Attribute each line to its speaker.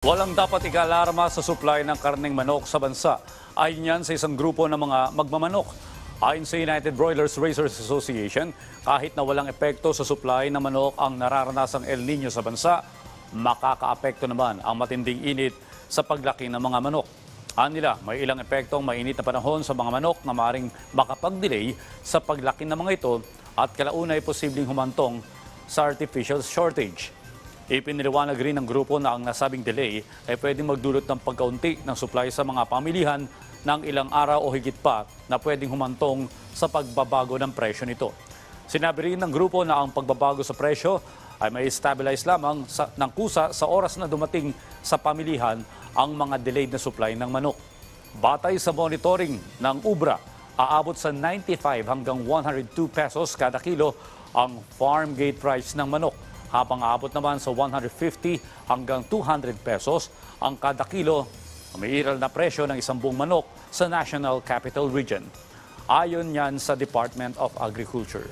Speaker 1: Walang dapat ikalarma sa supply ng karneng manok sa bansa. Ayon yan sa isang grupo ng mga magmamanok. Ayon sa United Broilers Raisers Association, kahit na walang epekto sa supply ng manok ang nararanasang El Nino sa bansa, makakaapekto naman ang matinding init sa paglaki ng mga manok. Anila, may ilang epekto ang mainit na panahon sa mga manok na maring makapag-delay sa paglaki ng mga ito at kalaunay posibleng humantong sa artificial shortage. Ipiniliwanag rin ng grupo na ang nasabing delay ay pwedeng magdulot ng pagkaunti ng supply sa mga pamilihan ng ilang araw o higit pa na pwedeng humantong sa pagbabago ng presyo nito. Sinabi rin ng grupo na ang pagbabago sa presyo ay may stabilize lamang sa, ng kusa sa oras na dumating sa pamilihan ang mga delayed na supply ng manok. Batay sa monitoring ng UBRA, aabot sa 95 hanggang 102 pesos kada kilo ang farm gate price ng manok habang aabot naman sa 150 hanggang 200 pesos ang kada kilo umiiral na presyo ng isang buong manok sa National Capital Region. Ayon yan sa Department of Agriculture.